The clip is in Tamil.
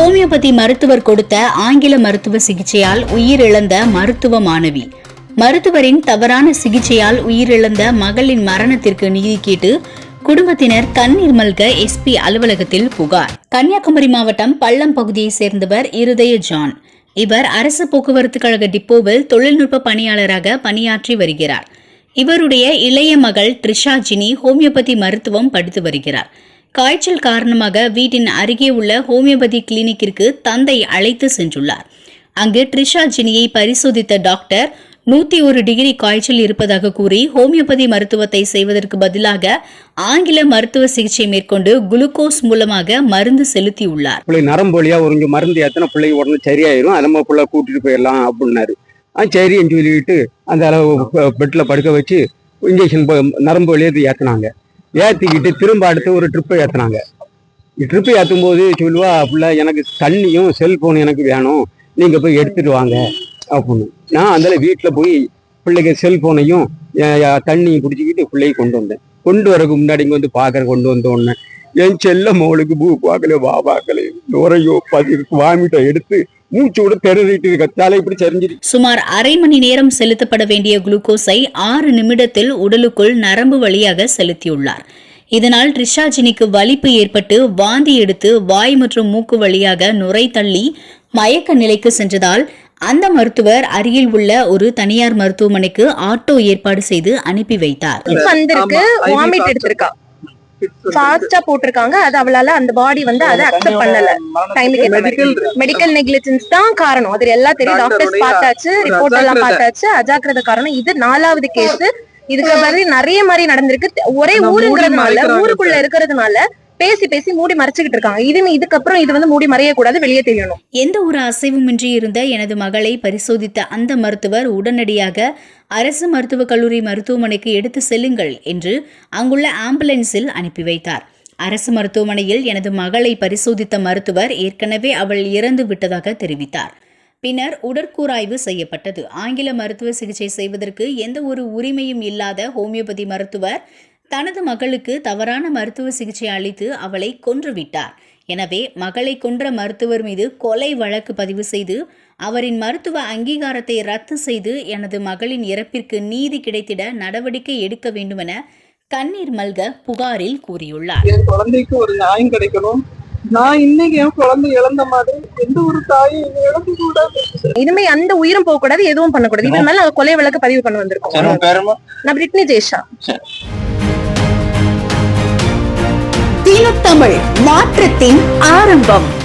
ஹோமியோபதி மருத்துவர் கொடுத்த ஆங்கில மருத்துவ சிகிச்சையால் உயிரிழந்த மருத்துவ மாணவி. மருத்துவரின் தவறான சிகிச்சையால் உயிரிழந்த மகளின் மரணத்திற்கு நீதி கேட்டு குடும்பத்தினர் கண்ணீர் மல்க எஸ்பி அலுவலகத்தில் புகார். கன்னியாகுமரி மாவட்டம் பள்ளம் பகுதியைச் சேர்ந்தவர் இருதய ஜான். இவர் அரசு போக்குவரத்து கழக டிப்போவில் தொழில்நுட்ப பணியாளராக பணியாற்றி வருகிறார். இவருடைய இளைய மகள் ட்ரிஷா ஜினி ஹோமியோபதி மருத்துவம் படித்து வருகிறார். காய்ச்சல் காரணமாக வீட்டின் அருகே உள்ள ஹோமியோபதி கிளினிக்கிற்கு தந்தை அழைத்து சென்றுள்ளார். அங்கு ட்ரிஷா ஜினியை பரிசோதித்த டாக்டர் நூத்தி ஒரு டிகிரி காய்ச்சல் இருப்பதாக கூறி ஹோமியோபதி மருத்துவத்தை செய்வதற்கு பதிலாக ஆங்கில மருத்துவ சிகிச்சை மேற்கொண்டு குளுக்கோஸ் மூலமாக மருந்து செலுத்தியுள்ளார். பிள்ளை நரம்பு வழியா ஒரு மருந்து ஏத்தினா பிள்ளை உடனே சரியாயிரும். அதை நம்ம பிள்ளை கூட்டிட்டு போயிடலாம் அப்படின்னாரு. சரின்னு சொல்லிட்டு அந்த அளவு பெட்ல படுக்க வச்சு இன்ஜெக்ஷன் நரம்பு வழியாக இது ஏற்றிக்கிட்டு திரும்ப அடுத்து ஒரு ட்ரிப்பை ஏற்றினாங்க ட்ரிப்பு ஏற்றும் போது சொல்லுவா பிள்ளை எனக்கு தண்ணியும் செல்ஃபோன் எனக்கு வேணும். நீங்கள் போய் எடுத்துகிட்டு வாங்க. அப்படின்னு. நான் அந்த வீட்டில் போய் பிள்ளைக்கு செல்ஃபோனையும் தண்ணியும் பிடிச்சிக்கிட்டு பிள்ளையை கொண்டு வந்தேன். கொண்டு வரக்கு முன்னாடி இங்கே வந்து பார்க்கற கொண்டு வந்த உடனே என் செல்ல மோளுக்கு பூ பார்க்கல வா பார்க்கல. நுரையோ பதி வாமிட்டோ எடுத்து மூச்சு விட திணறிட்டு இருக்க தலை இப்படி சரிஞ்சிரு சுமார் அரை மணி நேரம் செலுத்தப்பட வேண்டிய குளுக்கோஸை ஆறு நிமிடத்தில் உடலுக்குள் நரம்பு வழியாக செலுத்தியுள்ளார். இதனால் ட்ரிஷாஜினிக்கு வலிப்பு ஏற்பட்டு வாந்தி எடுத்து வாய் மற்றும் மூக்கு வழியாக நுரை தள்ளி மயக்க நிலைக்கு சென்றதால் அந்த மருத்துவர் அருகில் உள்ள ஒரு தனியார் மருத்துவமனைக்கு ஆட்டோ ஏற்பாடு செய்து அனுப்பி வைத்தார். வந்திருக்கு வாமிட் எடுத்திருக்கா. ஃபாஸ்டா போட்டிருக்காங்க. அது அவளால அந்த பாடி வந்து அதை அக்செப்ட் பண்ணல. டைமுக்கு மெடிக்கல் நெக்லிஜென்ஸ் தான் காரணம். அது எல்லாம் தெரியும் டாக்டர்ஸ் பார்த்தாச்சு ரிப்போர்ட் எல்லாம் பார்த்தாச்சு. அஜாக்கிரத காரணம். இது நாலாவது கேஸ் இதுக்கு மாதிரி நிறைய மாதிரி நடந்திருக்கு. ஒரே ஊருங்கிறதுனால ஊருக்குள்ள இருக்கிறதுனால பேசி பேசி மூடி மறைச்சுக்கிட்டு இருக்காங்க. இது இதுக்கப்புறம் இது வந்து மூடி மறைய கூடாது வெளியே தெரியணும். எந்த ஒரு அசைவுமின்றி இருந்த எனது மகளை பரிசோதித்த அந்த மருத்துவர் உடனடியாக அரசு மருத்துவக் கல்லூரி மருத்துவமனைக்கு எடுத்து செல்லுங்கள் என்று அங்குள்ள ஆம்புலன்ஸில் அனுப்பி வைத்தார். அரசு மருத்துவமனையில் எனது மகளை பரிசோதித்த மருத்துவர் ஏற்கனவே அவள் இறந்து விட்டதாக தெரிவித்தார். பின்னர் உடற்கூராய்வு செய்யப்பட்டது. ஆங்கில மருத்துவ சிகிச்சை செய்வதற்கு எந்த ஒரு உரிமையும் இல்லாத ஹோமியோபதி மருத்துவர் தனது மகளுக்கு தவறான மருத்துவ சிகிச்சை அளித்து அவளை கொன்றுவிட்டார். எனவே மகளை கொன்ற மருத்துவர் மீது கொலை வழக்கு பதிவு செய்து அவரின் மருத்துவ அங்கீகாரத்தை ரத்து செய்து எனது மகளின் இறப்பிற்கு நீதி கிடைத்திட நடவடிக்கை எடுக்க வேண்டுமென கண்ணீர் மல்க புகாரில் கூறியுள்ளார். என் குழந்தைக்கு ஒரு நியாயம் கிடைக்கணும். நான் இன்னைக்கு என் குழந்தை இழந்த மாதிரி எந்த ஒரு தாயும் இழந்து கூடாது. இனிமே அந்த உயிரும் போக கூடாது எதுவும் பண்ணக்கூடாது. இது மேல கொலை வழக்கு பதிவு பண்ண வந்திருக்கோம். நான் பிரிட்னி ஜெய்ஷா. தமிழ் மாற்றத்தின் ஆரம்பம்.